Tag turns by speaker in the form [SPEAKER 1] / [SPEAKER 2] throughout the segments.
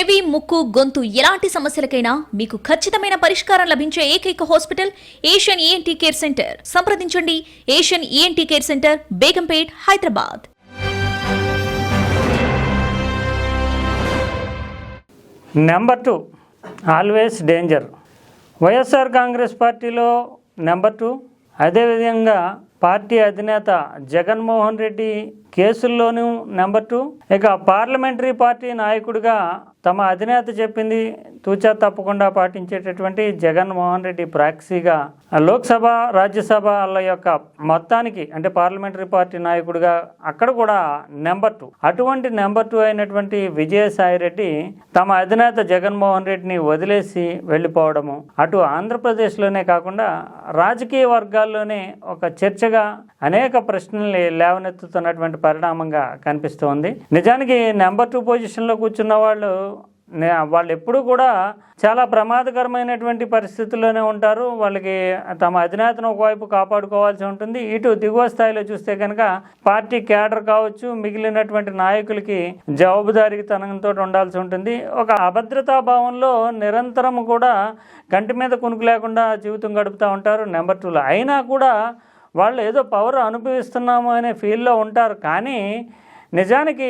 [SPEAKER 1] చెవి ముక్కు గొంతు ఎలాంటి సమస్యలకైనా మీకు ఖచ్చితమైన పరిష్కారం లభించే ఏకైక hospital Asian ENT care centre. సంప్రదించండి. Asian ENT care centre Begumpet Hyderabad.
[SPEAKER 2] Number two always danger YSR Congress పార్టీలో నెంబర్ టూ అదేవిధంగా పార్టీ అధినేత జగన్మోహన్ రెడ్డి కేసుల్లోనూ నెంబర్ టూ. ఇక పార్లమెంటరీ పార్టీ నాయకుడిగా తమ అధినేత చెప్పింది తూచా తప్పకుండా పాటించేటటువంటి జగన్మోహన్ రెడ్డి ప్రాక్సీగా లోక్సభ రాజ్యసభల యొక్క మొత్తానికి అంటే పార్లమెంటరీ పార్టీ నాయకుడిగా అక్కడ కూడా నెంబర్ టూ. అటువంటి నెంబర్ టూ అయినటువంటి విజయసాయి రెడ్డి తమ అధినేత జగన్మోహన్ రెడ్డిని వదిలేసి వెళ్ళిపోవడము. అటు ఆంధ్రప్రదేశ్లోనే కాకుండా రాజకీయ వర్గాల్లోనే ఒక చర్చగా అనేక ప్రశ్నల్ని లేవనెత్తుతున్నటువంటి పరిణామంగా కనిపిస్తోంది. నిజానికి నెంబర్ టూ పొజిషన్లో కూర్చున్న వాళ్ళు వాళ్ళు ఎప్పుడూ కూడా చాలా ప్రమాదకరమైనటువంటి పరిస్థితుల్లోనే ఉంటారు. వాళ్ళకి తమ అధినేతను ఒకవైపు కాపాడుకోవాల్సి ఉంటుంది. ఇటు దిగువ స్థాయిలో చూస్తే కనుక పార్టీ క్యాడర్ కావచ్చు మిగిలినటువంటి నాయకులకి జవాబుదారీతనంతో ఉండాల్సి ఉంటుంది. ఒక అభద్రతా భావంలో నిరంతరం కూడా కంటి మీద కునుకు లేకుండా జీవితం గడుపుతూ ఉంటారు. నెంబర్ టూలో అయినా కూడా వాళ్ళు ఏదో పవర్ అనుభవిస్తున్నాము అనే ఫీల్లో ఉంటారు. కానీ నిజానికి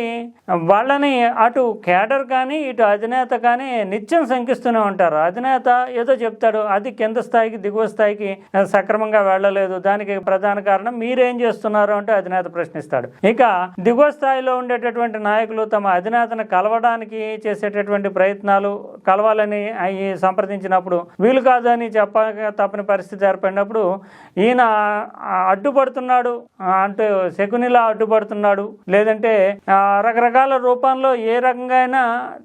[SPEAKER 2] వాళ్ళని అటు కేడర్ కానీ ఇటు అధినేత కానీ నిత్యం శంకిస్తూనే ఉంటారు. అధినేత ఏదో చెప్తాడు అది కింద స్థాయికి దిగువ స్థాయికి సక్రమంగా వెళ్ళలేదు. దానికి ప్రధాన కారణం మీరేం చేస్తున్నారు అంటే అధినేత ప్రశ్నిస్తాడు. ఇక దిగువ స్థాయిలో ఉండేటటువంటి నాయకులు తమ అధినేతను కలవడానికి చేసేటటువంటి ప్రయత్నాలు కలవాలని అయి సంప్రదించినప్పుడు వీలు కాదని చెప్పక తప్పని పరిస్థితి ఏర్పడినప్పుడు ఈయన అడ్డుపడుతున్నాడు అంటే శకునిలా అడ్డుపడుతున్నాడు లేదంటే ఆ, రకరకాల రూపంలో ఏ రకంగా అయినా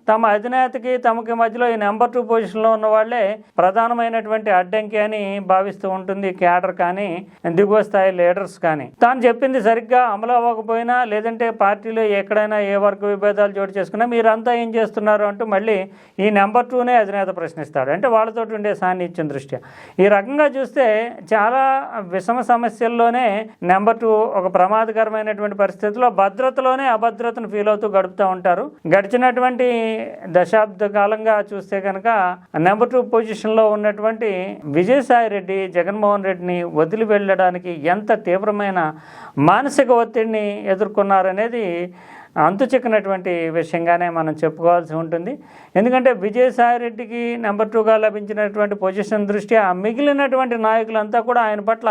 [SPEAKER 2] తమ అధినేతకి తమకి మధ్యలో ఈ నెంబర్ టూ పొజిషన్లో ఉన్న వాళ్ళే ప్రధానమైనటువంటి అడ్డంకి అని భావిస్తూ ఉంటుంది క్యాడర్ కానీ దిగువ స్థాయి లీడర్స్ కానీ. తాను చెప్పింది సరిగ్గా అమలు అవ్వకపోయినా లేదంటే పార్టీలో ఎక్కడైనా ఏ వర్గ విభేదాలు చోటు చేసుకున్నా మీరంతా ఏం చేస్తున్నారు అంటూ మళ్ళీ ఈ నెంబర్ టూనే అధినేత ప్రశ్నిస్తాడు. అంటే వాళ్ళతో ఉండే సాన్నిధ్యం దృష్ట్యా. ఈ రకంగా చూస్తే చాలా విషమ సమస్యల్లోనే నెంబర్ టూ ఒక ప్రమాదకరమైనటువంటి పరిస్థితిలో భద్రతలో భద్రతలోనే అభద్రతను ఫీల్ అవుతూ గడుపుతూ ఉంటారు. గడిచినటువంటి దశాబ్ద కాలంగా చూస్తే కనుక నెంబర్ టూ పొజిషన్లో ఉన్నటువంటి విజయసాయి రెడ్డి జగన్మోహన్ రెడ్డిని వదిలి వెళ్ళడానికి ఎంత తీవ్రమైన మానసిక ఒత్తిడిని ఎదుర్కొన్నారనేది అంతు చిక్కనటువంటి విషయంగానే మనం చెప్పుకోవాల్సి ఉంటుంది. ఎందుకంటే విజయసాయి రెడ్డికి నెంబర్ టూగా లభించినటువంటి పొజిషన్ దృష్ట్యా మిగిలినటువంటి నాయకులంతా కూడా ఆయన పట్ల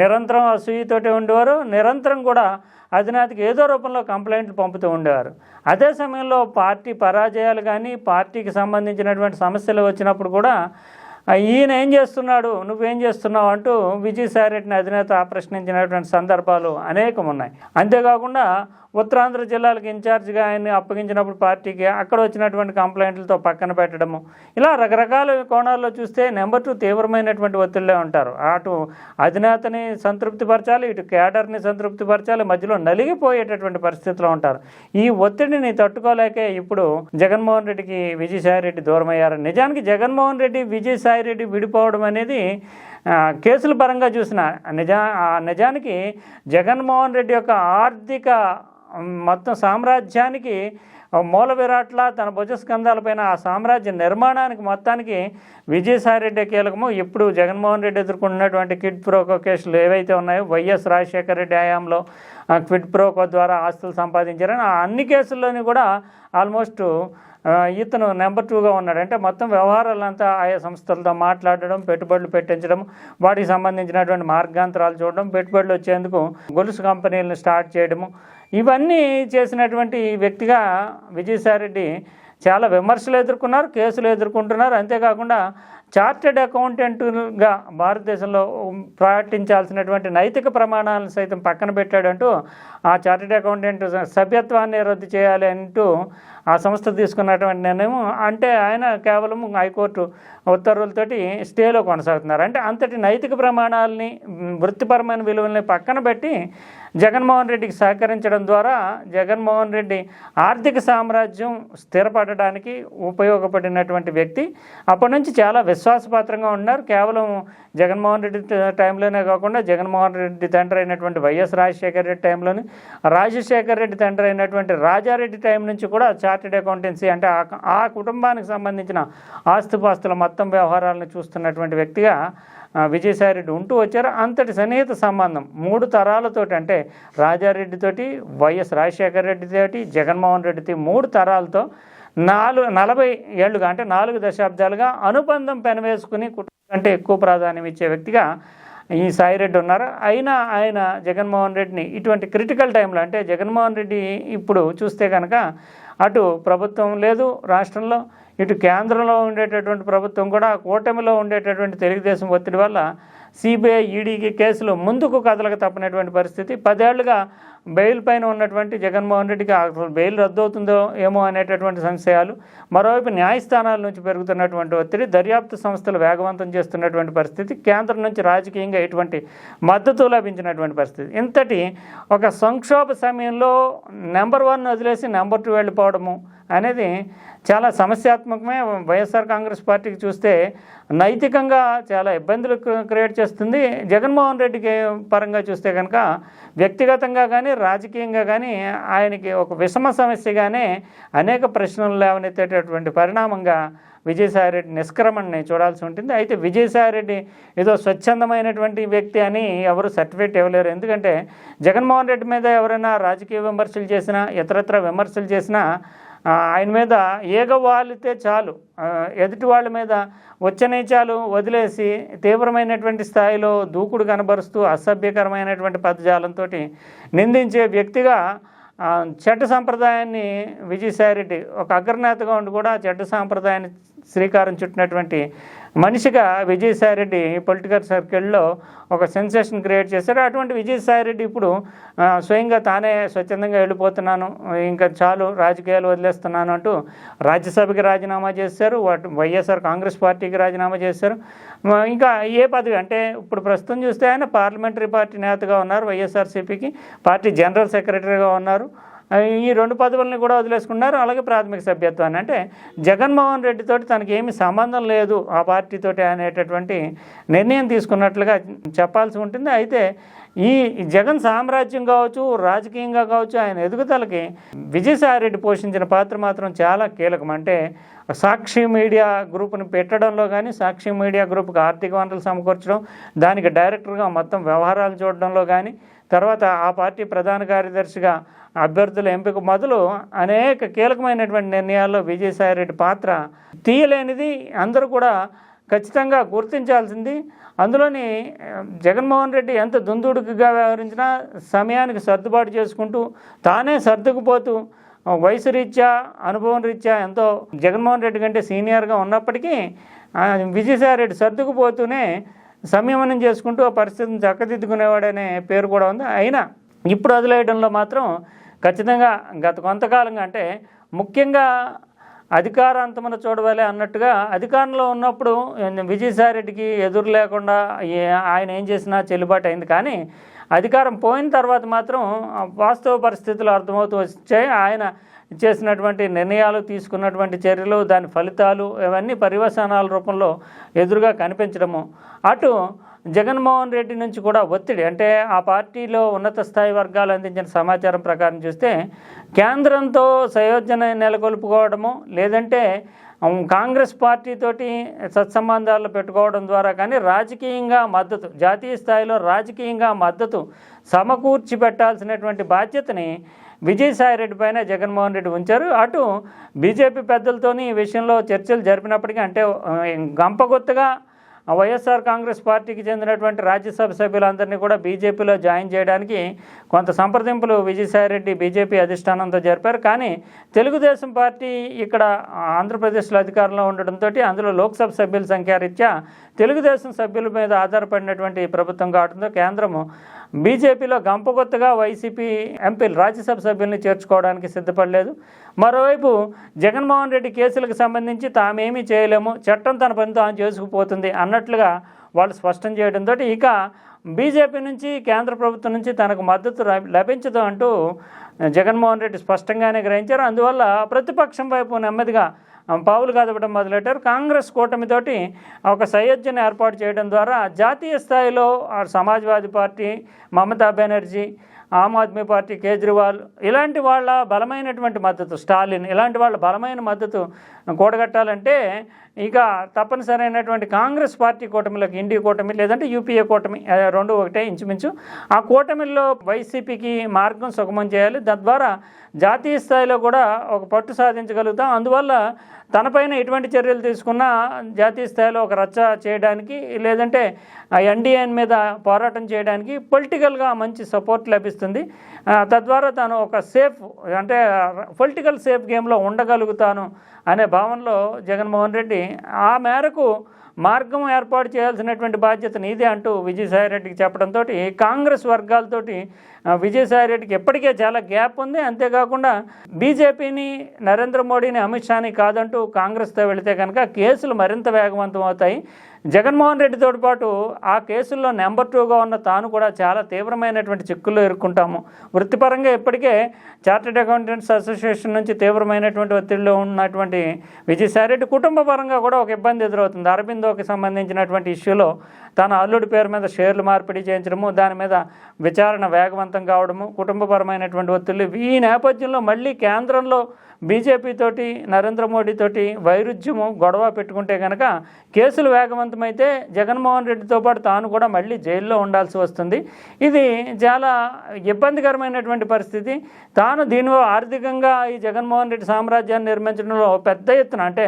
[SPEAKER 2] నిరంతరం అసూయతోటి ఉండేవారు. నిరంతరం కూడా అధినేతకి ఏదో రూపంలో కంప్లైంట్లు పంపుతూ ఉండేవారు. అదే సమయంలో పార్టీ పరాజయాలు కానీ పార్టీకి సంబంధించినటువంటి సమస్యలు వచ్చినప్పుడు కూడా ఈయన ఏం చేస్తున్నాడు? నువ్వేం చేస్తున్నావు? అంటూ విజయసాయిరెడ్డిని అధినేత ప్రశ్నించినటువంటి సందర్భాలు అనేకం ఉన్నాయి అంతేకాకుండా ఉత్తరాంధ్ర జిల్లాలకు ఇన్ఛార్జిగా ఆయన్ని అప్పగించినప్పుడు పార్టీకి అక్కడ వచ్చినటువంటి కంప్లైంట్లతో పక్కన పెట్టడము. ఇలా రకరకాల కోణాల్లో చూస్తే నెంబర్ టూ తీవ్రమైనటువంటి ఒత్తిడిలో ఉంటారు. అటు అధినేతని సంతృప్తిపరచాలి ఇటు కేడర్ని సంతృప్తిపరచాలి మధ్యలో నలిగిపోయేటటువంటి పరిస్థితిలో ఉంటారు. ఈ ఒత్తిడిని తట్టుకోలేకే ఇప్పుడు జగన్మోహన్ రెడ్డికి విజయసాయి రెడ్డి దూరమయ్యారు. నిజానికి జగన్మోహన్ రెడ్డి విజయసాయి రెడ్డి విడిపోవడం అనేది కేసుల పరంగా చూసిన నిజా ఆ నిజానికి జగన్మోహన్ రెడ్డి యొక్క ఆర్థిక మొత్తం సామ్రాజ్యానికి మూల విరాట్ల తన భుజస్కంధాలపైన ఆ సామ్రాజ్య నిర్మాణానికి మొత్తానికి విజయసాయి రెడ్డి కీలకము. ఇప్పుడు జగన్మోహన్ రెడ్డి ఎదుర్కొన్నటువంటి కిడ్ ప్రోకో కేసులు ఏవైతే ఉన్నాయో వైఎస్ రాజశేఖర రెడ్డి హయాంలో ఆ క్విడ్ ప్రోకో ద్వారా ఆస్తులు సంపాదించారని ఆ అన్ని కేసుల్లోని కూడా ఆల్మోస్ట్ ఇతను నెంబర్ టూగా ఉన్నాడు. అంటే మొత్తం వ్యవహారాలంతా ఆయా సంస్థలతో మాట్లాడడం పెట్టుబడులు పెట్టించడం వాటికి సంబంధించినటువంటి మార్గాంతరాలు చూడడం పెట్టుబడులు వచ్చేందుకు గొలుసు కంపెనీలను స్టార్ట్ చేయడము. ఇవన్నీ చేసినటువంటి వ్యక్తిగా విజయసాయిరెడ్డి చాలా విమర్శలు ఎదుర్కొన్నారు కేసులు ఎదుర్కొంటున్నారు. అంతేకాకుండా చార్టెడ్ అకౌంటెంట్గా భారతదేశంలో పాటించాల్సినటువంటి నైతిక ప్రమాణాలను సైతం పక్కన పెట్టాడంటూ ఆ చార్టెడ్ అకౌంటెంట్ సభ్యత్వాన్ని రద్దు చేయాలి అంటూ ఆ సంస్థ తీసుకున్నటువంటి నిర్ణయం అంటే ఆయన కేవలం హైకోర్టు ఉత్తర్వులతోటి స్టేలో కొనసాగుతున్నారు. అంటే అంతటి నైతిక ప్రమాణాలని వృత్తిపరమైన విలువల్ని పక్కన పెట్టి జగన్మోహన్ రెడ్డికి సహకరించడం ద్వారా జగన్మోహన్ రెడ్డి ఆర్థిక సామ్రాజ్యం స్థిరపడడానికి ఉపయోగపడినటువంటి వ్యక్తి. అప్పటి నుంచి చాలా విశ్వ విశ్వాసపాత్రంగా ఉన్నారు. కేవలం జగన్మోహన్ రెడ్డి టైంలోనే కాకుండా జగన్మోహన్ రెడ్డి తండ్రి అయినటువంటి వైఎస్ రాజశేఖర రెడ్డి టైంలోని రాజశేఖర రెడ్డి తండ్రి అయినటువంటి రాజారెడ్డి టైం నుంచి కూడా చార్టెడ్ అకౌంటెన్సీ అంటే ఆ- ఆ కుటుంబానికి సంబంధించిన ఆస్తిపాస్తుల మొత్తం వ్యవహారాలను చూస్తున్నటువంటి వ్యక్తిగా విజయసాయి విజయసాయిరెడ్డి ఉంటూ వచ్చారు. అంతటి సన్నిహిత సంబంధం మూడు తరాలతోటి అంటే రాజారెడ్డితోటి వైఎస్ రాజశేఖర రెడ్డితోటి జగన్మోహన్ రెడ్డితో మూడు తరాలతో నాలుగు నలభై ఏళ్ళుగా అంటే నాలుగు దశాబ్దాలుగా అనుబంధం పెనవేసుకుని కుటుంబం కంటే ఎక్కువ ప్రాధాన్యం ఇచ్చే వ్యక్తిగా ఈ సాయిరెడ్డి ఉన్నారు. అయినా ఆయన జగన్మోహన్ రెడ్డిని ఇటువంటి క్రిటికల్ టైంలో అంటే జగన్మోహన్ రెడ్డి ఇప్పుడు చూస్తే కనుక అటు ప్రభుత్వం లేదు రాష్ట్రంలో ఇటు కేంద్రంలో ఉండేటటువంటి ప్రభుత్వం కూడా కూటమిలో ఉండేటటువంటి తెలుగుదేశం ఒత్తిడి వల్ల సిబిఐ ఈడీకి కేసులు ముందుకు కదలక తప్పనటువంటి పరిస్థితి. పదేళ్ళుగా బెయిల్ పైన ఉన్నటువంటి జగన్మోహన్ రెడ్డికి అసలు బెయిల్ రద్దవుతుందో ఏమో అనేటటువంటి సంశయాలు. మరోవైపు న్యాయస్థానాల నుంచి పెరుగుతున్నటువంటి ఒత్తిడి దర్యాప్తు సంస్థలు వేగవంతం చేస్తున్నటువంటి పరిస్థితి కేంద్రం నుంచి రాజకీయంగా ఎటువంటి మద్దతు లభించినటువంటి పరిస్థితి. ఇంతటి ఒక సంక్షోభ సమయంలో నెంబర్ వన్ వదిలేసి నెంబర్ టూ వెళ్ళిపోవడము అనేది చాలా సమస్యాత్మకమే వైఎస్ఆర్ కాంగ్రెస్ పార్టీకి చూస్తే నైతికంగా చాలా ఇబ్బందులు క్రియేట్ చేస్తుంది. జగన్మోహన్ రెడ్డికి పరంగా చూస్తే కనుక వ్యక్తిగతంగా కానీ రాజకీయంగా కానీ ఆయనకి ఒక విషమ సమస్యగానే అనేక ప్రశ్నలు లేవనెత్తేటటువంటి పరిణామంగా విజయసాయిరెడ్డి నిష్క్రమణని చూడాల్సి ఉంటుంది. అయితే విజయసాయిరెడ్డి ఏదో స్వచ్ఛందమైనటువంటి వ్యక్తి అని ఎవరు సర్టిఫికేట్ ఇవ్వలేరు. ఎందుకంటే జగన్మోహన్ రెడ్డి మీద ఎవరైనా రాజకీయ విమర్శలు చేసినా ఇతరత్ర విమర్శలు చేసినా ఆయన మీద ఏగ వాలితే చాలు ఎదుటి వాళ్ళ మీద వచ్చనీచాలు వదిలేసి తీవ్రమైనటువంటి స్థాయిలో దూకుడు కనబరుస్తూ అసభ్యకరమైనటువంటి పదజాలంతో నిందించే వ్యక్తిగా చెడ్డ సాంప్రదాయాన్ని విజయసాయిరెడ్డి ఒక అగ్రనేతగా ఉండి కూడా చెడ్డ సాంప్రదాయాన్ని శ్రీకారం చుట్టినటువంటి మనిషిగా విజయసాయిరెడ్డి పొలిటికల్ సర్కిల్లో ఒక సెన్సేషన్ క్రియేట్ చేశారు. అటువంటి విజయసాయిరెడ్డి ఇప్పుడు స్వయంగా తానే స్వచ్ఛందంగా వెళ్ళిపోతున్నాను ఇంకా చాలు రాజకీయాలు వదిలేస్తున్నాను అంటూ రాజ్యసభకి రాజీనామా చేశారు. వాటి వైఎస్ఆర్ కాంగ్రెస్ పార్టీకి రాజీనామా చేశారు. ఇంకా ఏ పదవి అంటే ఇప్పుడు ప్రస్తుతం చూస్తే ఆయన పార్లమెంటరీ పార్టీ నేతగా ఉన్నారు వైఎస్ఆర్సీపీకి. పార్టీ జనరల్ సెక్రటరీగా ఉన్నారు. ఈ రెండు పదవుల్ని కూడా వదిలేసుకున్నారు. అలాగే ప్రాథమిక సభ్యత్వాన్ని. అంటే జగన్మోహన్ రెడ్డితోటి తనకి ఏమి సంబంధం లేదు ఆ పార్టీతోటి అనేటటువంటి నిర్ణయం తీసుకున్నట్లుగా చెప్పాల్సి ఉంటుంది. అయితే ఈ జగన్ సామ్రాజ్యం కావచ్చు రాజకీయంగా కావచ్చు ఆయన ఎదుగుదలకి విజయసాయిరెడ్డి పోషించిన పాత్ర మాత్రం చాలా కీలకం. అంటే సాక్షి మీడియా గ్రూప్ను పెట్టడంలో కానీ సాక్షి మీడియా గ్రూప్కి ఆర్థిక వనరులు సమకూర్చడం దానికి డైరెక్టర్గా మొత్తం వ్యవహారాలు చూడడంలో కానీ తర్వాత ఆ పార్టీ ప్రధాన కార్యదర్శిగా అభ్యర్థుల ఎంపిక మొదలు అనేక కీలకమైనటువంటి నిర్ణయాల్లో విజయసాయిరెడ్డి పాత్ర తీయలేనిది అందరూ కూడా ఖచ్చితంగా గుర్తించాల్సింది. అందులోని జగన్మోహన్ రెడ్డి ఎంత దుందుడుకుగా వ్యవహరించినా సమయానికి సర్దుబాటు చేసుకుంటూ తానే సర్దుకుపోతూ వయసు రీత్యా అనుభవం రీత్యా ఎంతో జగన్మోహన్ రెడ్డి కంటే సీనియర్గా ఉన్నప్పటికీ ఆ, విజయసాయిరెడ్డి సర్దుకుపోతూనే సంయమనం చేసుకుంటూ ఆ పరిస్థితిని చక్కదిద్దుకునేవాడనే పేరు కూడా ఉంది. అయినా ఇప్పుడు వదిలేయడంలో మాత్రం ఖచ్చితంగా గత కొంతకాలంగా అంటే ముఖ్యంగా అధికారాంతమున చూడవాలి అన్నట్టుగా అధికారంలో ఉన్నప్పుడు విజయసాయిరెడ్డికి ఎదురు లేకుండా ఆయన ఏం చేసినా చెల్లుబాటు అయింది. కానీ అధికారం పోయిన తర్వాత మాత్రం వాస్తవ పరిస్థితులు అర్థమవుతూ వచ్చాయి. ఆయన చేసినటువంటి నిర్ణయాలు తీసుకున్నటువంటి చర్యలు దాని ఫలితాలు ఇవన్నీ పర్యవసానాల రూపంలో ఎదురుగా కనిపించడము. అటు జగన్మోహన్ రెడ్డి నుంచి కూడా ఒత్తిడి. అంటే ఆ పార్టీలో ఉన్నత స్థాయి వర్గాలు అందించిన సమాచారం ప్రకారం చూస్తే కేంద్రంతో సయోధ్యన నెలకొల్పుకోవడము లేదంటే కాంగ్రెస్ పార్టీతోటి సత్సంబంధాలు పెట్టుకోవడం ద్వారా కానీ రాజకీయంగా మద్దతు జాతీయ స్థాయిలో రాజకీయంగా మద్దతు సమకూర్చి పెట్టాల్సినటువంటి బాధ్యతని విజయసాయిరెడ్డి పైన జగన్మోహన్ రెడ్డి ఉంచారు. అటు బీజేపీ పెద్దలతోని ఈ విషయంలో చర్చలు జరిపినప్పటికీ అంటే గంపగొత్తుగా గంపగొత్తగా వైఎస్ఆర్ కాంగ్రెస్ పార్టీకి చెందినటువంటి రాజ్యసభ సభ్యులందరినీ కూడా బీజేపీలో జాయిన్ చేయడానికి కొంత సంప్రదింపులు విజయసాయిరెడ్డి బీజేపీ అధిష్టానంతో జరిపారు. కానీ తెలుగుదేశం పార్టీ ఇక్కడ ఆంధ్రప్రదేశ్లో అధికారంలో ఉండడంతో అందులో లోక్సభ సభ్యుల సంఖ్య రీత్యా తెలుగుదేశం సభ్యుల మీద ఆధారపడినటువంటి ప్రభుత్వం కావడంతో కేంద్రము బీజేపీలో గంపగొత్తగా వైసీపీ ఎంపీలు రాజ్యసభ సభ్యుల్ని చేర్చుకోవడానికి సిద్ధపడలేదు. మరోవైపు జగన్మోహన్ రెడ్డి కేసులకు సంబంధించి తామేమీ చేయలేము చట్టం తన పని తాను చేసుకుపోతుంది అన్నట్లుగా వాళ్ళు స్పష్టం చేయడంతో ఇక బీజేపీ నుంచి కేంద్ర ప్రభుత్వం నుంచి తనకు మద్దతు లభించదు అంటూ జగన్మోహన్ రెడ్డి స్పష్టంగానే గ్రహించారు. అందువల్ల ప్రతిపక్షం వైపు నెమ్మదిగా పావులు కదపడం మొదలెట్టారు. కాంగ్రెస్ కూటమితోటి ఒక సయోధ్యను ఏర్పాటు చేయడం ద్వారా జాతీయ స్థాయిలో ఆ సమాజ్వాదీ పార్టీ మమతా బెనర్జీ ఆమ్ ఆద్మీ పార్టీ కేజ్రీవాల్ ఇలాంటి వాళ్ళ బలమైనటువంటి మద్దతు స్టాలిన్ ఇలాంటి వాళ్ళ బలమైన మద్దతు కూడగట్టాలంటే ఇక తప్పనిసరైనటువంటి కాంగ్రెస్ పార్టీ కూటమిలోకి ఇండియా కూటమి లేదంటే యూపీఏ కూటమి రెండు ఒకటే ఇంచుమించు. ఆ కూటమిలో వైసీపీకి మార్గం సుగమం చేయాలి. తద్వారా జాతీయ స్థాయిలో కూడా ఒక పట్టు సాధించగలుగుతాం. అందువల్ల తనపైన ఎటువంటి చర్యలు తీసుకున్నా జాతీయ స్థాయిలో ఒక రచ్చ చేయడానికి లేదంటే ఆ ఎన్డీఏ మీద పోరాటం చేయడానికి పొలిటికల్గా మంచి సపోర్ట్ లభిస్తుంది. తద్వారా తాను ఒక సేఫ్ అంటే పొలిటికల్ సేఫ్ గేమ్లో ఉండగలుగుతాను అనే భావనలో జగన్మోహన్ రెడ్డి ఆ మేరకు మార్గం ఏర్పాటు చేయాల్సినటువంటి బాధ్యత నీదే అంటూ విజయసాయిరెడ్డికి చెప్పడంతో కాంగ్రెస్ వర్గాలతోటి విజయసాయిరెడ్డికి ఎప్పటికే చాలా గ్యాప్ ఉంది. అంతేకాకుండా బీజేపీని నరేంద్ర మోడీని అమిత్ షాని కాదంటూ కాంగ్రెస్తో వెళితే కనుక కేసులు మరింత వేగవంతం అవుతాయి. జగన్మోహన్ రెడ్డితో పాటు ఆ కేసుల్లో నెంబర్ టూగా ఉన్న తాను కూడా చాలా తీవ్రమైనటువంటి చిక్కుల్లో ఇరుక్కుంటాము. వృత్తిపరంగా ఇప్పటికే చార్టెడ్ అకౌంటెంట్స్ అసోసియేషన్ నుంచి తీవ్రమైనటువంటి ఒత్తిడిలో ఉన్నటువంటి విజయసాయిరెడ్డి కుటుంబ పరంగా కూడా ఒక ఇబ్బంది ఎదురవుతుంది. అరబిందోకి సంబంధించినటువంటి ఇష్యూలో తన అల్లుడి పేరు మీద షేర్లు మార్పిడి చేయించడము దాని మీద విచారణ వేగవంతం కావడము కుటుంబపరమైనటువంటి ఒత్తిళ్ళు. ఈ నేపథ్యంలో మళ్ళీ కేంద్రంలో బీజేపీతోటి నరేంద్ర మోడీతోటి వైరుధ్యము గొడవ పెట్టుకుంటే కనుక కేసులు వేగవంతమైతే జగన్మోహన్ రెడ్డితో పాటు తాను కూడా మళ్ళీ జైల్లో ఉండాల్సి వస్తుంది. ఇది చాలా ఇబ్బందికరమైనటువంటి పరిస్థితి. తాను దీనిలో ఆర్థికంగా ఈ జగన్మోహన్ రెడ్డి సామ్రాజ్యాన్ని నిర్మించడంలో పెద్ద ఎత్తున అంటే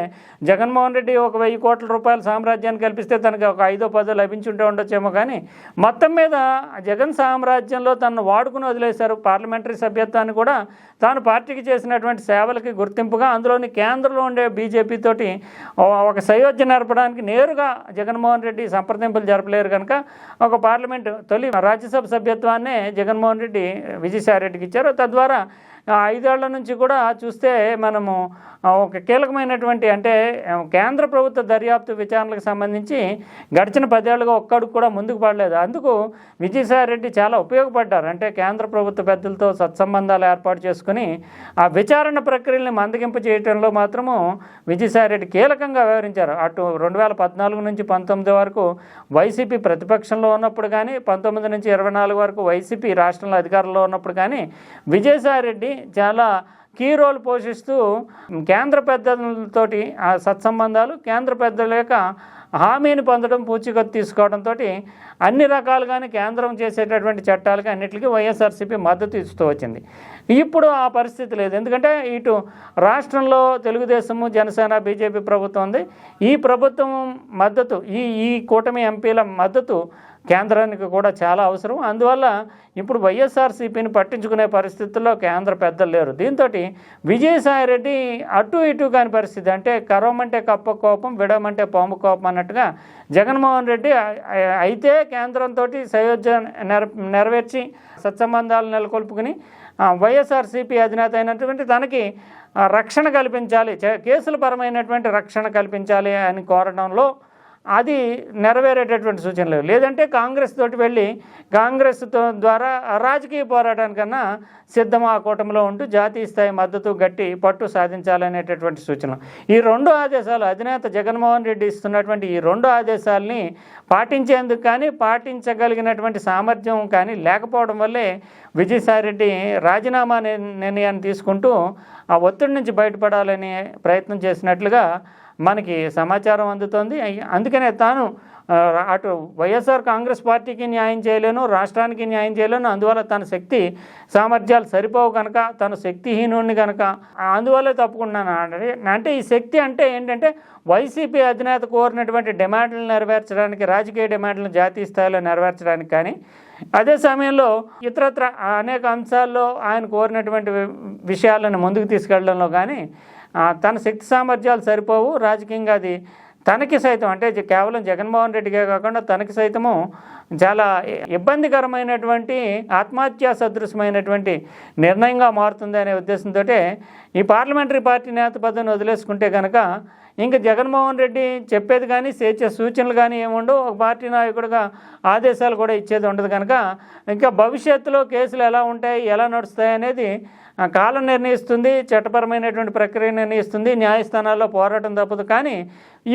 [SPEAKER 2] జగన్మోహన్ రెడ్డి ఒక వెయ్యి కోట్ల రూపాయల సామ్రాజ్యాన్ని కల్పిస్తే తనకి ఒక ఐదో పదో లభించుంటే ఉండొచ్చేమో కానీ మొత్తం మీద జగన్ సామ్రాజ్యంలో తనను వాడుకుని వదిలేశారు పార్లమెంటరీ సభ్యత్వాన్ని కూడా తాను పార్టీకి చేసినటువంటి సేవలకి గుర్తింపుగా అందులోని కేంద్రంలో ఉండే బీజేపీ తోటి ఒక సయోధ్య నడపడానికి నేరుగా జగన్మోహన్ రెడ్డి సంప్రదింపులు జరపలేరు కనుక ఒక పార్లమెంటు తొలి రాజ్యసభ సభ్యత్వాన్నే జగన్మోహన్ రెడ్డి విజయసాయి రెడ్డికి ఇచ్చారు. తద్వారా ఐదేళ్ళ నుంచి కూడా చూస్తే మనము ఒక కీలకమైనటువంటి అంటే కేంద్ర ప్రభుత్వ దర్యాప్తు విచారణలకు సంబంధించి గడిచిన పదేళ్ళుగా ఒక్కడికి కూడా ముందుకు పడలేదు. అందుకు విజయసాయి రెడ్డి చాలా ఉపయోగపడ్డారు. అంటే కేంద్ర ప్రభుత్వ పెద్దలతో సత్సంబంధాలు ఏర్పాటు చేసుకుని ఆ విచారణ ప్రక్రియల్ని మందగింపు చేయడంలో మాత్రము విజయసాయి రెడ్డి కీలకంగా వ్యవహరించారు. అటు రెండు వేల పద్నాలుగు నుంచి పంతొమ్మిది వరకు వైసీపీ ప్రతిపక్షంలో ఉన్నప్పుడు కానీ పంతొమ్మిది నుంచి ఇరవై నాలుగు వరకు వైసీపీ రాష్ట్రంలో అధికారంలో ఉన్నప్పుడు కానీ విజయసాయి రెడ్డి చాలా కీ రోల్ పోషిస్తూ కేంద్ర పెద్దలతోటి ఆ సత్సంబంధాలు కేంద్ర పెద్దల యొక్క హామీని పొందడం పూచికత్తు తీసుకోవడంతో అన్ని రకాలుగానే కేంద్రం చేసేటటువంటి చట్టాలకి అన్నిటికీ వైఎస్ఆర్సీపీ మద్దతు ఇస్తూ వచ్చింది. ఇప్పుడు ఆ పరిస్థితి లేదు. ఎందుకంటే ఇటు రాష్ట్రంలో తెలుగుదేశము జనసేన బీజేపీ ప్రభుత్వం ఉంది. ఈ ప్రభుత్వం మద్దతు ఈ ఈ కూటమి ఎంపీల మద్దతు కేంద్రానికి కూడా చాలా అవసరం. అందువల్ల ఇప్పుడు వైఎస్ఆర్సీపీని పట్టించుకునే పరిస్థితుల్లో కేంద్ర పెద్దలు లేరు. దీంతో విజయసాయిరెడ్డి అటు ఇటు కాని పరిస్థితి. అంటే కరవమంటే కప్ప కోపం విడమంటే పాము కోపం అన్నట్టుగా జగన్మోహన్ రెడ్డి అయితే కేంద్రంతో సయోధ్య నెర నెరవేర్చి సత్సంబంధాలు నెలకొల్పుకుని వైఎస్ఆర్సీపీ అధినేత అయినటువంటి తనకి రక్షణ కల్పించాలి. కేసుల పరమైనటువంటి రక్షణ కల్పించాలి అని కోరడంలో అది నెరవేరేటటువంటి సూచనలు లేవు. లేదంటే కాంగ్రెస్ తోటి వెళ్ళి కాంగ్రెస్తో ద్వారా రాజకీయ పోరాటానికన్నా సిద్ధం ఆ కూటమిలో ఉంటూ జాతీయ స్థాయి మద్దతు గట్టి పట్టు సాధించాలనేటటువంటి సూచనలు. ఈ రెండు ఆదేశాలు అధినేత జగన్మోహన్ రెడ్డి ఇస్తున్నటువంటి ఈ రెండు ఆదేశాలని పాటించేందుకు కానీ పాటించగలిగినటువంటి సామర్థ్యం కానీ లేకపోవడం వల్లే విజయసాయిరెడ్డి రాజీనామా నిర్ణయాన్ని తీసుకుంటూ ఆ ఒత్తిడి నుంచి బయటపడాలనే ప్రయత్నం చేసినట్లుగా మనకి సమాచారం అందుతోంది. అందుకనే తాను అటు వైఎస్ఆర్ కాంగ్రెస్ పార్టీకి న్యాయం చేయలేను రాష్ట్రానికి న్యాయం చేయలేను. అందువల్ల తన శక్తి సామర్థ్యాలు సరిపోవు కనుక తను శక్తిహీనుడిని కనుక అందువల్ల తప్పుకున్నాను అంటే అంటే ఈ శక్తి అంటే ఏంటంటే వైసీపీ అధినేత కోరినటువంటి డిమాండ్లు నెరవేర్చడానికి రాజకీయ డిమాండ్లను జాతీయ స్థాయిలో నెరవేర్చడానికి కానీ అదే సమయంలో ఇతరత్ర అనేక అంశాల్లో ఆయన కోరినటువంటి వి- విషయాలను ముందుకు తీసుకెళ్ళడంలో కానీ తన శక్తి సామర్థ్యాలు సరిపోవు రాజకీయంగా అది తనకి సైతం అంటే కేవలం జగన్మోహన్ రెడ్డికే కాకుండా తనకి సైతము చాలా ఇబ్బందికరమైనటువంటి ఆత్మహత్యా సదృశమైనటువంటి నిర్ణయంగా మారుతుంది అనే ఉద్దేశంతో ఈ పార్లమెంటరీ పార్టీ నేత పదవిని వదిలేసుకుంటే కనుక ఇంకా జగన్మోహన్ రెడ్డి చెప్పేది కానీ చేసే సూచనలు కానీ ఏముండవు. ఒక పార్టీ నాయకుడిగా ఆదేశాలు కూడా ఇచ్చేది ఉండదు కనుక ఇంకా భవిష్యత్తులో కేసులు ఎలా ఉంటాయి ఎలా నడుస్తాయి అనేది కాలం నిర్ణయిస్తుంది చట్టపరమైనటువంటి ప్రక్రియ నిర్ణయిస్తుంది న్యాయస్థానాల్లో పోరాటం తప్పదు. కానీ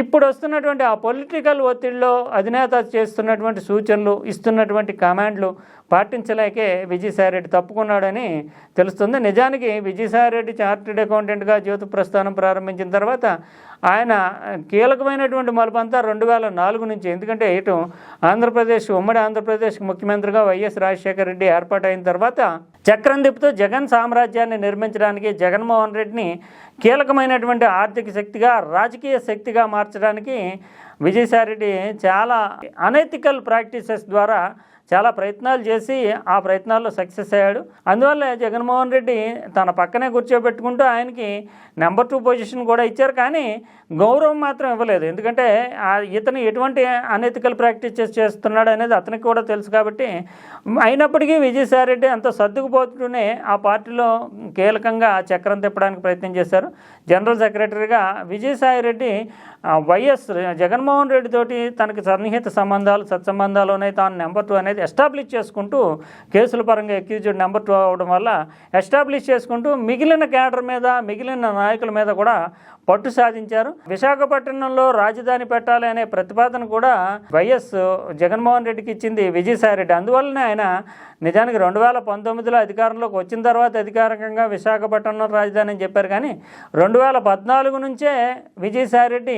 [SPEAKER 2] ఇప్పుడు వస్తున్నటువంటి ఆ పొలిటికల్ ఒత్తిడిలో అధినేత చేస్తున్నటువంటి సూచనలు ఇస్తున్నటువంటి కమాండ్లు పాటించలేకే విజయసాయిరెడ్డి తప్పుకున్నాడని తెలుస్తుంది. నిజానికి విజయసాయిరెడ్డి చార్టెడ్ అకౌంటెంట్గా జ్యోతి ప్రస్థానం ప్రారంభించిన తర్వాత ఆయన కీలకమైనటువంటి మలుపంతా రెండు వేల నాలుగు నుంచి. ఎందుకంటే ఇటు ఆంధ్రప్రదేశ్ ఉమ్మడి ఆంధ్రప్రదేశ్ ముఖ్యమంత్రిగా వైఎస్ రాజశేఖర రెడ్డి ఏర్పాటైన తర్వాత చక్రం తిప్పుతూ జగన్ సామ్రాజ్యాన్ని నిర్మించడానికి జగన్మోహన్ రెడ్డిని కీలకమైనటువంటి ఆర్థిక శక్తిగా రాజకీయ శక్తిగా మార్చడానికి విజయసాయిరెడ్డి చాలా అనైతికల్ ప్రాక్టీసెస్ ద్వారా చాలా ప్రయత్నాలు చేసి ఆ ప్రయత్నాల్లో సక్సెస్ అయ్యాడు. అందువల్ల జగన్మోహన్ రెడ్డి తన పక్కనే కూర్చోబెట్టుకుంటూ ఆయనకి నెంబర్ టూ పొజిషన్ కూడా ఇచ్చారు. కానీ గౌరవం మాత్రం ఇవ్వలేదు. ఎందుకంటే ఆ ఇతను ఎటువంటి అనెతికల్ ప్రాక్టీసెస్ చేస్తున్నాడు అనేది అతనికి కూడా తెలుసు కాబట్టి అయినప్పటికీ విజయసాయి రెడ్డి అంత సర్దుకుపోతూనే ఆ పార్టీలో కీలకంగా చక్రం తిప్పడానికి ప్రయత్నం చేశారు. జనరల్ సెక్రటరీగా విజయసాయి రెడ్డి వైఎస్ జగన్మోహన్ రెడ్డి తోటి తనకి సన్నిహిత సంబంధాలు సత్సంబంధాలు ఉన్నాయి. తాను నెంబర్ టూ అనేది ఎస్టాబ్లిష్ చేసుకుంటూ కేసుల పరంగా ఎక్యూజ్డ్ నెంబర్ టూ అవడం వల్ల ఎస్టాబ్లిష్ చేసుకుంటూ మిగిలిన క్యాడర్ మీద మిగిలిన నాయకుల మీద కూడా పట్టు సాధించారు. విశాఖపట్నంలో రాజధాని పెట్టాలి అనే ప్రతిపాదన కూడా వైఎస్ జగన్మోహన్ రెడ్డికి ఇచ్చింది విజయసాయి రెడ్డి. అందువల్లనే ఆయన నిజానికి రెండు వేల పంతొమ్మిదిలో అధికారంలోకి వచ్చిన తర్వాత అధికారికంగా విశాఖపట్నం రాజధాని అని చెప్పారు. కానీ రెండు వేల పద్నాలుగు నుంచే విజయసాయి రెడ్డి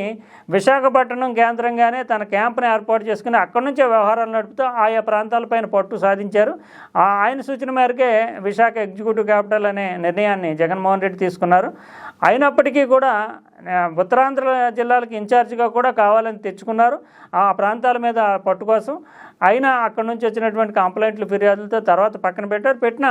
[SPEAKER 2] విశాఖపట్నం కేంద్రంగానే తన క్యాంప్ను ఏర్పాటు చేసుకుని అక్కడి నుంచే వ్యవహారాలు నడుపుతూ ఆయా ప్రాంతాలపైన పట్టు సాధించారు. ఆ ఆయన సూచన మేరకే విశాఖ ఎగ్జిక్యూటివ్ క్యాపిటల్ అనే నిర్ణయాన్ని జగన్మోహన్ రెడ్డి తీసుకున్నారు. అయినప్పటికీ కూడా ఉత్తరాంధ్ర జిల్లాలకు ఇన్ఛార్జిగా కూడా కావాలని తెచ్చుకున్నారు. ఆ ప్రాంతాల మీద పట్టు కోసం. అయినా అక్కడి నుంచి వచ్చినటువంటి కంప్లైంట్లు ఫిర్యాదులతో తర్వాత పక్కన పెట్టారు. పెట్టిన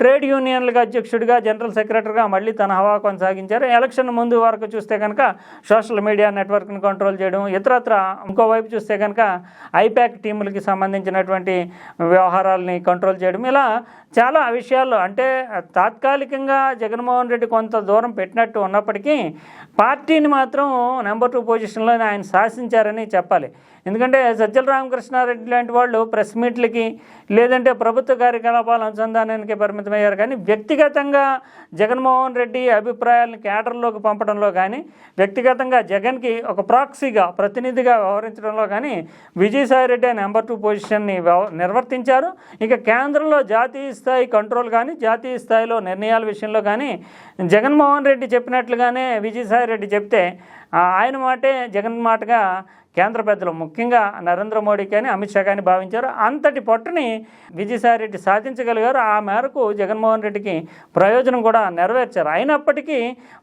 [SPEAKER 2] ట్రేడ్ యూనియన్లకు అధ్యక్షుడిగా జనరల్ సెక్రటరీగా మళ్ళీ తన హవా కొనసాగించారు. ఎలక్షన్ ముందు వరకు చూస్తే కనుక సోషల్ మీడియా నెట్వర్క్ని కంట్రోల్ చేయడం ఇతరత్ర ఇంకోవైపు చూస్తే కనుక ఐపాక్ టీములకి సంబంధించినటువంటి వ్యవహారాలని కంట్రోల్ చేయడం. ఇలా చాలా విషయాల్లో అంటే తాత్కాలికంగా జగన్మోహన్ రెడ్డి కొంత దూరం పెట్టినట్టు ఉన్నప్పటికీ పార్టీని మాత్రం నెంబర్ టూ పొజిషన్లో ఆయన శాసించారని చెప్పాలి. ఎందుకంటే సజ్జల రామకృష్ణారెడ్డి లాంటి వాళ్ళు ప్రెస్ మీట్లకి లేదంటే ప్రభుత్వ కార్యకలాపాల అనుసంధానానికి పరిమితమయ్యారు. కానీ వ్యక్తిగతంగా జగన్మోహన్ రెడ్డి అభిప్రాయాలను కేడర్లోకి పంపడంలో కానీ వ్యక్తిగతంగా జగన్కి ఒక ప్రాక్సీగా ప్రతినిధిగా వ్యవహరించడంలో కానీ విజయసాయిరెడ్డి నెంబర్ టూ పొజిషన్ని వ్యవ నిర్వర్తించారు. ఇక కేంద్రంలో జాతీయ స్థాయి కంట్రోల్ కానీ జాతీయ స్థాయిలో నిర్ణయాల విషయంలో కానీ జగన్మోహన్ రెడ్డి చెప్పినట్లుగానే రెడ్డి చెప్తే ఆయన మాటే జగన్ మాటగా కేంద్ర పెద్దలు ముఖ్యంగా నరేంద్ర మోడీ కానీ అమిత్ షా కానీ భావించారు. అంతటి పట్టుని విజయసాయిరెడ్డి సాధించగలిగారు. ఆ మేరకు జగన్మోహన్ రెడ్డికి ప్రయోజనం కూడా నెరవేర్చారు. అయినప్పటికీ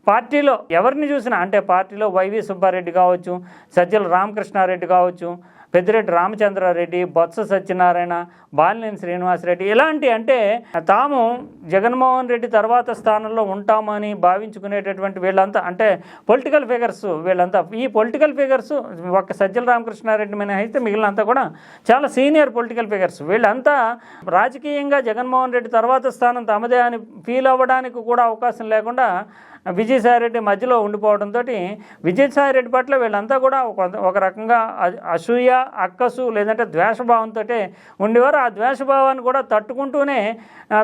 [SPEAKER 2] పార్టీలో ఎవరిని చూసినా అంటే పార్టీలో వైవి సుబ్బారెడ్డి కావచ్చు సజ్జల రామకృష్ణారెడ్డి కావచ్చు పెద్దిరెడ్డి రామచంద్రారెడ్డి బొత్స సత్యనారాయణ బాలినేని శ్రీనివాసరెడ్డి ఇలాంటి అంటే తాము జగన్మోహన్ రెడ్డి తర్వాత స్థానంలో ఉంటామని భావించుకునేటటువంటి వీళ్ళంతా అంటే పొలిటికల్ ఫిగర్స్ వీళ్ళంతా. ఈ పొలిటికల్ ఫిగర్స్ ఒక సజ్జల రామకృష్ణారెడ్డి మీద అయితే మిగిలినంతా కూడా చాలా సీనియర్ పొలిటికల్ ఫిగర్స్ వీళ్ళంతా రాజకీయంగా జగన్మోహన్ రెడ్డి తర్వాత స్థానం తమదే అని ఫీల్ అవ్వడానికి కూడా అవకాశం లేకుండా విజయసాయిరెడ్డి మధ్యలో ఉండిపోవడంతో విజయసాయిరెడ్డి పట్ల వీళ్ళంతా కూడా ఒక రకంగా అసూయ అక్కసు లేదంటే ద్వేషభావంతో ఉండేవారు. ఆ ద్వేషభావాన్ని కూడా తట్టుకుంటూనే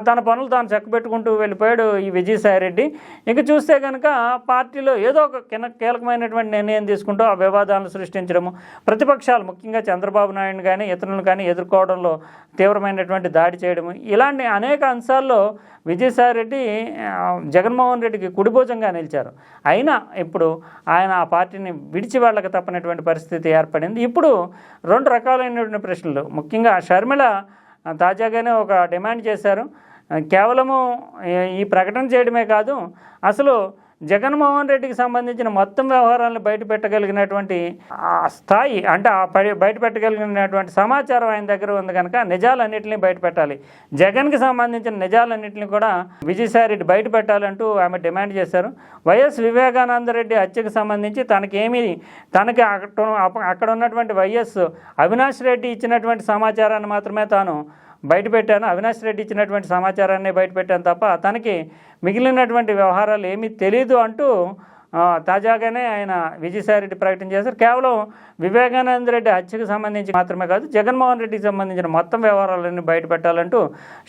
[SPEAKER 2] తన పనులు తాను చక్కబెట్టుకుంటూ వెళ్ళిపోయాడు ఈ విజయసాయిరెడ్డి. ఇక చూస్తే కనుక పార్టీలో ఏదో ఒక కీలకమైనటువంటి నిర్ణయం తీసుకుంటూ ఆ వివాదాలను సృష్టించడము ప్రతిపక్షాలు ముఖ్యంగా చంద్రబాబు నాయుడు కానీ ఇతరులను కానీ ఎదుర్కోవడంలో తీవ్రమైనటువంటి దాడి చేయడము ఇలాంటి అనేక అంశాల్లో విజయసాయిరెడ్డి రెడ్డి జగన్మోహన్ రెడ్డికి కుడిభోజంగా నిలిచారు. అయినా ఇప్పుడు ఆయన ఆ పార్టీని విడిచి వాళ్ళకి తప్పనటువంటి పరిస్థితి ఏర్పడింది. ఇప్పుడు రెండు రకాలైనటువంటి ప్రశ్నలు. ముఖ్యంగా షర్మిల తాజాగానే ఒక డిమాండ్ చేశారు. కేవలము ఈ ప్రకటన చేయడమే కాదు అసలు జగన్మోహన్ రెడ్డికి సంబంధించిన మొత్తం వ్యవహారాలను బయట పెట్టగలిగినటువంటి ఆ స్థాయి అంటే ఆ బయట పెట్టగలిగినటువంటి సమాచారం ఆయన దగ్గర ఉంది కనుక నిజాలన్నింటినీ బయట పెట్టాలి. జగన్కి సంబంధించిన నిజాలన్నింటినీ కూడా విజయసాయిరెడ్డి బయట పెట్టాలంటూ ఆమె డిమాండ్ చేశారు. వైఎస్ వివేకానంద రెడ్డి హత్యకు సంబంధించి తనకేమీ తనకి అక్కడ అక్కడ ఉన్నటువంటి వైఎస్ అవినాష్ రెడ్డి ఇచ్చినటువంటి సమాచారాన్ని మాత్రమే తాను బయట పెట్టాను అవినాష్ రెడ్డి ఇచ్చినటువంటి సమాచారాన్ని బయట పెట్టాను తప్ప తనకి మిగిలినటువంటి వ్యవహారాలు ఏమీ తెలీదు అంటూ తాజాగానే ఆయన విజయసాయిరెడ్డి ప్రకటన చేశారు. కేవలం వివేకానంద రెడ్డి హత్యకు సంబంధించి మాత్రమే కాదు జగన్మోహన్ రెడ్డికి సంబంధించిన మొత్తం వ్యవహారాలన్నీ బయట పెట్టాలంటూ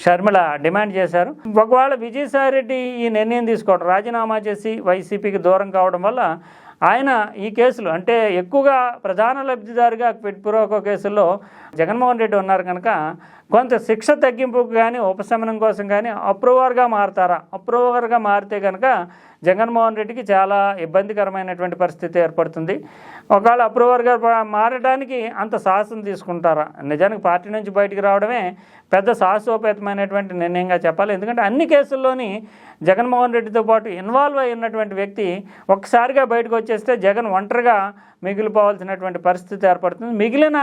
[SPEAKER 2] షర్మిల డిమాండ్ చేశారు. ఒకవేళ విజయసాయిరెడ్డి ఈ నిర్ణయం తీసుకోవడం రాజీనామా చేసి వైసీపీకి దూరం కావడం వల్ల ఆయన ఈ కేసులు అంటే ఎక్కువగా ప్రధాన లబ్ధిదారుగా పెట్టుపురోక కేసుల్లో జగన్మోహన్ రెడ్డి ఉన్నారు కనుక కొంత శిక్ష తగ్గింపుకు కానీ ఉపశమనం కోసం కానీ అప్రూవర్గా మారతారా? అప్రూవర్గా మారితే కనుక జగన్మోహన్ రెడ్డికి చాలా ఇబ్బందికరమైనటువంటి పరిస్థితి ఏర్పడుతుంది. ఒకవేళ అప్రూవర్గా మారడానికి అంత సాహసం తీసుకుంటారా? నిజానికి పార్టీ నుంచి బయటికి రావడమే పెద్ద సాహసోపేతమైనటువంటి నిర్ణయంగా చెప్పాలి. ఎందుకంటే అన్ని కేసుల్లోని జగన్మోహన్ రెడ్డితో పాటు ఇన్వాల్వ్ అయి ఉన్నటువంటి వ్యక్తి ఒక్కసారిగా బయటకు వచ్చేస్తే జగన్ ఒంటరిగా మిగిలిపోవాల్సినటువంటి పరిస్థితి ఏర్పడుతుంది. మిగిలిన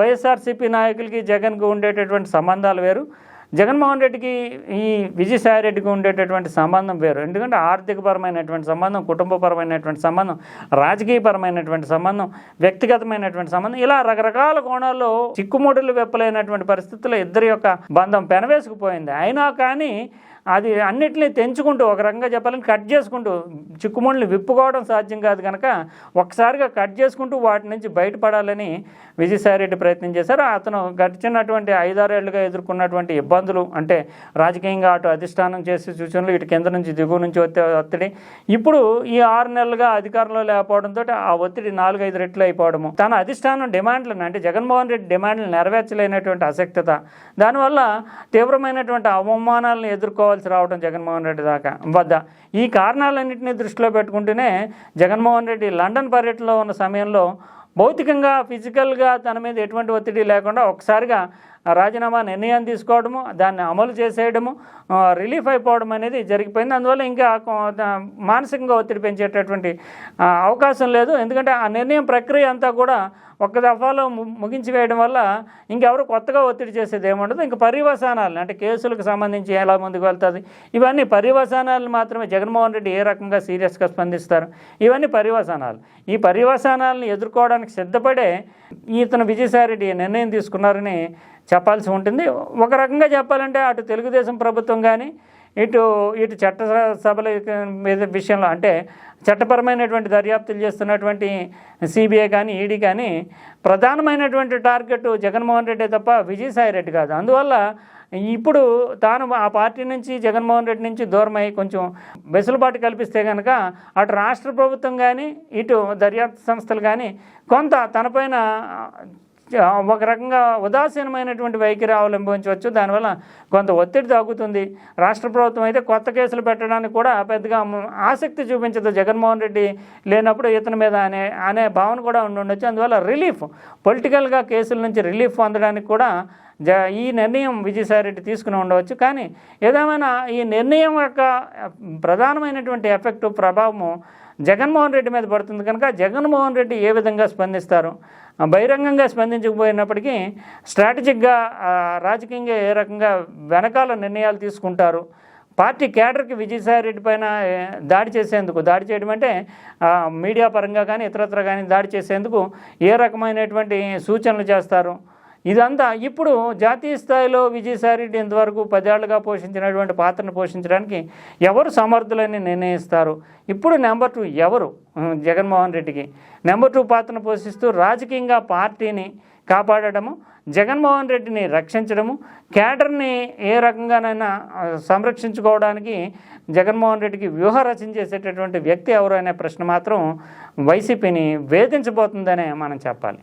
[SPEAKER 2] వైఎస్ఆర్సీపీ నాయకులకి జగన్కు ఉండేటటువంటి సంబంధాలు వేరు. జగన్మోహన్ రెడ్డికి ఈ విజయసాయి రెడ్డికి ఉండేటటువంటి సంబంధం వేరు. ఎందుకంటే ఆర్థికపరమైనటువంటి సంబంధం కుటుంబపరమైనటువంటి సంబంధం రాజకీయపరమైనటువంటి సంబంధం వ్యక్తిగతమైనటువంటి సంబంధం ఇలా రకరకాల కోణాల్లో చిక్కుముడులు వెప్పలేనటువంటి పరిస్థితుల్లో ఇద్దరి యొక్క బంధం పెనవేసుకుపోయింది. అయినా కానీ అది అన్నిటినీ తెంచుకుంటూ ఒక రకంగా చెప్పాలని కట్ చేసుకుంటూ చిక్కుముళ్ళని విప్పుకోవడం సాధ్యం కాదు కనుక ఒకసారిగా కట్ చేసుకుంటూ వాటి నుంచి బయటపడాలని విజయసాయిరెడ్డి ప్రయత్నం చేశారు. అతను గడిచినటువంటి ఐదారేళ్ళుగా ఎదుర్కొన్నటువంటి ఇబ్బందులు అంటే రాజకీయంగా అటు అధిష్టానం చేసే సూచనలు ఇటు కింద నుంచి దిగువ నుంచి వచ్చే ఒత్తిడి. ఇప్పుడు ఈ ఆరు నెలలుగా అధికారంలో లేకపోవడంతో ఆ ఒత్తిడి నాలుగైదు రెట్లు అయిపోవడము. తన అధిష్టానం డిమాండ్లను అంటే జగన్మోహన్ రెడ్డి డిమాండ్లు నెరవేర్చలేనటువంటి అసక్తత. దానివల్ల తీవ్రమైనటువంటి అవమానాలను ఎదుర్కోవాల్సి రావడం జగన్మోహన్ రెడ్డి దాకా వద్ద. ఈ కారణాలన్నింటినీ దృష్టిలో పెట్టుకుంటూనే జగన్మోహన్ రెడ్డి లండన్ పర్యటనలో ఉన్న సమయంలో భౌతికంగా ఫిజికల్గా తన మీద ఎటువంటి ఒత్తిడి లేకుండా ఒకసారిగా రాజీనామా నిర్ణయం తీసుకోవడము దాన్ని అమలు చేసేయడము రిలీఫ్ అయిపోవడం అనేది జరిగిపోయింది. అందువల్ల ఇంకా మానసికంగా ఒత్తిడి పెంచేటటువంటి అవకాశం లేదు. ఎందుకంటే ఆ నిర్ణయం ప్రక్రియ అంతా కూడా ఒక్క దఫాలో ము- ముగించి వేయడం వల్ల ఇంకెవరు కొత్తగా ఒత్తిడి చేసేది ఏముండదు. ఇంకా పర్యవసానాలు అంటే కేసులకు సంబంధించి ఎలా ముందుకు వెళ్తుంది ఇవన్నీ పర్యవసానాలు మాత్రమే జగన్మోహన్ రెడ్డి ఏ రకంగా సీరియస్గా స్పందిస్తారు? ఇవన్నీ పర్యవసానాలు. ఈ పర్యవసానాలను ఎదుర్కోవడానికి సిద్ధపడే ఇతను విజయసాయి రెడ్డి నిర్ణయం తీసుకున్నారని చెప్పాల్సి ఉంటుంది. ఒక రకంగా చెప్పాలంటే అటు తెలుగుదేశం ప్రభుత్వం కానీ ఇటు ఇటు చట్ట సభల మీద విషయంలో అంటే చట్టపరమైనటువంటి దర్యాప్తులు చేస్తున్నటువంటి సిబిఐ కానీ ఈడీ కానీ ప్రధానమైనటువంటి టార్గెట్ జగన్మోహన్ రెడ్డి తప్ప విజయసాయి రెడ్డి కాదు. అందువల్ల ఇప్పుడు తాను ఆ పార్టీ నుంచి జగన్మోహన్ రెడ్డి నుంచి దూరమై కొంచెం వెసులుబాటు కల్పిస్తే కనుక అటు రాష్ట్ర ప్రభుత్వం కానీ ఇటు దర్యాప్తు సంస్థలు కానీ కొంత తనపైన ఒక రకంగా ఉదాసీనమైనటువంటి వైఖరి అవలంబించవచ్చు దానివల్ల కొంత ఒత్తిడి తగ్గుతుంది. రాష్ట్ర ప్రభుత్వం అయితే కొత్త కేసులు పెట్టడానికి కూడా పెద్దగా ఆసక్తి చూపించదు. జగన్మోహన్ రెడ్డి లేనప్పుడు ఇతని మీద అనే అనే భావన కూడా ఉండి ఉండొచ్చు అందువల్ల రిలీఫ్ పొలిటికల్గా కేసుల నుంచి రిలీఫ్ పొందడానికి కూడా జ ఈ నిర్ణయం విజయసాయిరెడ్డి తీసుకుని ఉండవచ్చు. కానీ ఏదేమైనా ఈ నిర్ణయం యొక్క ప్రధానమైనటువంటి ఎఫెక్టు ప్రభావము జగన్మోహన్ రెడ్డి మీద పడుతుంది. కనుక జగన్మోహన్ రెడ్డి ఏ విధంగా స్పందిస్తారు? బహిరంగంగా స్పందించకపోయినప్పటికీ స్ట్రాటజిక్గా రాజకీయంగా ఏ రకంగా వెనకాల నిర్ణయాలు తీసుకుంటారు? పార్టీ కేడర్కి విజయసాయి రెడ్డి పైన దాడి చేసేందుకు దాడి చేయడం అంటే మీడియా పరంగా కానీ ఇతరత్ర కానీ దాడి చేసేందుకు ఏ రకమైనటువంటి సూచనలు చేస్తారు? ఇదంతా ఇప్పుడు జాతీయ స్థాయిలో విజయసాయిరెడ్డి ఇంతవరకు పదేళ్ళుగా పోషించినటువంటి పాత్రను పోషించడానికి ఎవరు సమర్థులని నిర్ణయిస్తారు? ఇప్పుడు నెంబర్ టూ ఎవరు? జగన్మోహన్ రెడ్డికి. నెంబర్ టూ పాత్రను పోషిస్తూ రాజకీయంగా పార్టీని కాపాడటము జగన్మోహన్ రెడ్డిని రక్షించడము క్యాడర్ని ఏ రకంగానైనా సంరక్షించుకోవడానికి జగన్మోహన్ రెడ్డికి వ్యూహ రచన చేసేటటువంటి వ్యక్తి ఎవరు అనే ప్రశ్న మాత్రం వైసీపీని వేధించబోతుందనే మనం చెప్పాలి.